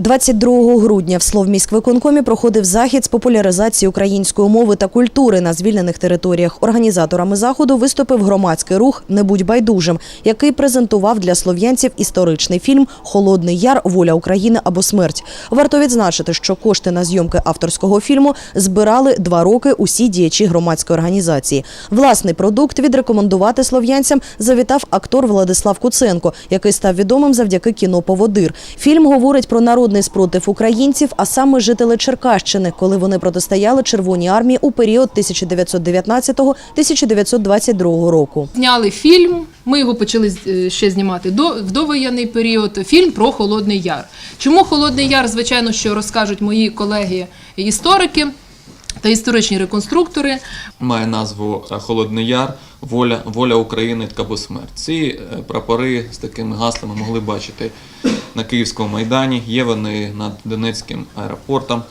22 грудня в Словміськвиконкомі проходив захід з популяризації української мови та культури на звільнених територіях. Організаторами заходу виступив громадський рух Не будь байдужим, який презентував для слов'янців історичний фільм Холодний яр, воля України або смерть. Варто відзначити, що кошти на зйомки авторського фільму збирали два роки усі діячі громадської організації. Власний продукт відрекомендувати слов'янцям завітав актор Владислав Куценко, який став відомим завдяки кіно Поводир. Фільм говорить про народний спротив українців, а саме жителі Черкащини, коли вони протистояли Червоній армії у період 1919-1922 року. Зняли фільм. Ми його почали е, ще знімати до в довоєнний період. Фільм про Холодний Яр. Чому Холодний Яр? Звичайно, що розкажуть мої колеги історики та історичні реконструктори. має назву е, Холодний Яр, воля, воля України або смерть. Ці е, прапори з такими гаслами могли бачити на Київському майдані. Є вони над Донецьким аеропортом,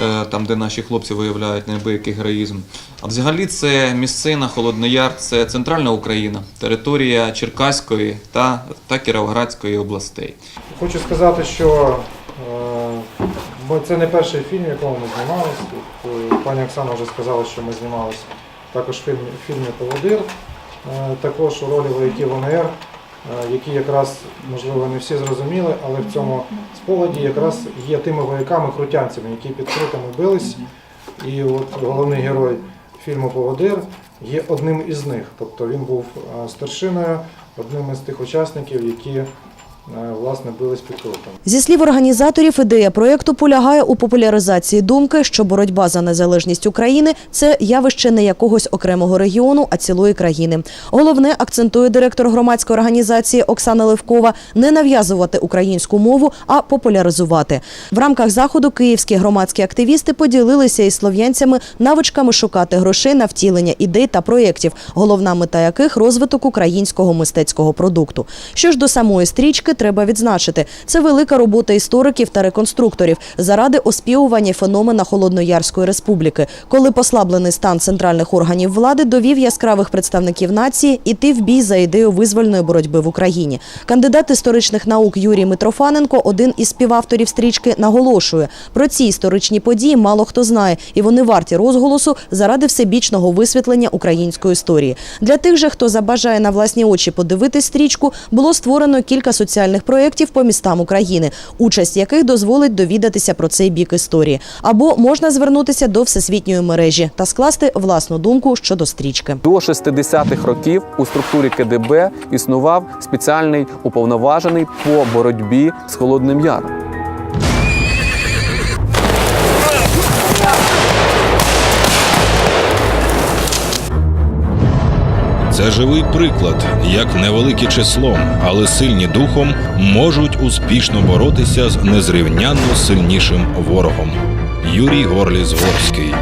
е, там, де наші хлопці виявляють неабиякий героїзм. А взагалі це місцина Холодний Яр, це центральна Україна, територія Черкаської та, та Кіровоградської областей. Хочу сказати, що ми- це не перший фільм, в якому ми знімалися. Е, Пані Оксана вже сказала, що ми знімалися також в фільмі, Поводир, е, також у ролі вояків ОНР, е, які якраз, можливо, не всі зрозуміли, але в цьому спогаді якраз є тими вояками-крутянцями, які під крутами бились. І от головний герой фільму Поводир є одним із них. Тобто він був старшиною, одним із тих учасників, які власне бились під крутами. Зі слів організаторів, ідея проєкту полягає у популяризації думки, що боротьба за незалежність України це явище не якогось окремого регіону, а цілої країни. Головне акцентує директор громадської організації Оксана Левкова не нав'язувати українську мову, а популяризувати. В рамках заходу київські громадські активісти поділилися із слов'янцями навичками шукати грошей на втілення ідей та проєктів, головна мета яких розвиток українського мистецького продукту. Що ж до самої стрічки, треба відзначити, це велика робота істориків та реконструкторів заради оспівування феномена Холодноярської республіки, коли послаблений стан центральних органів влади довів яскравих представників нації іти в бій за ідею визвольної боротьби в Україні. Кандидат історичних наук Юрій Митрофаненко, один із співавторів стрічки, наголошує про ці історичні події мало хто знає, і вони варті розголосу заради всебічного висвітлення української історії. Для тих же, хто забажає на власні очі подивитись стрічку, було створено кілька соціальних проєктів по містам України, участь яких дозволить довідатися про цей бік історії. Або можна звернутися до всесвітньої мережі та скласти власну думку щодо стрічки. До 60-х років у структурі КДБ існував спеціальний уповноважений по боротьбі з Холодним Яром. Це живий приклад, як невеликі числом, але сильні духом можуть успішно боротися з незрівнянно сильнішим ворогом. Юрій Горліс Горський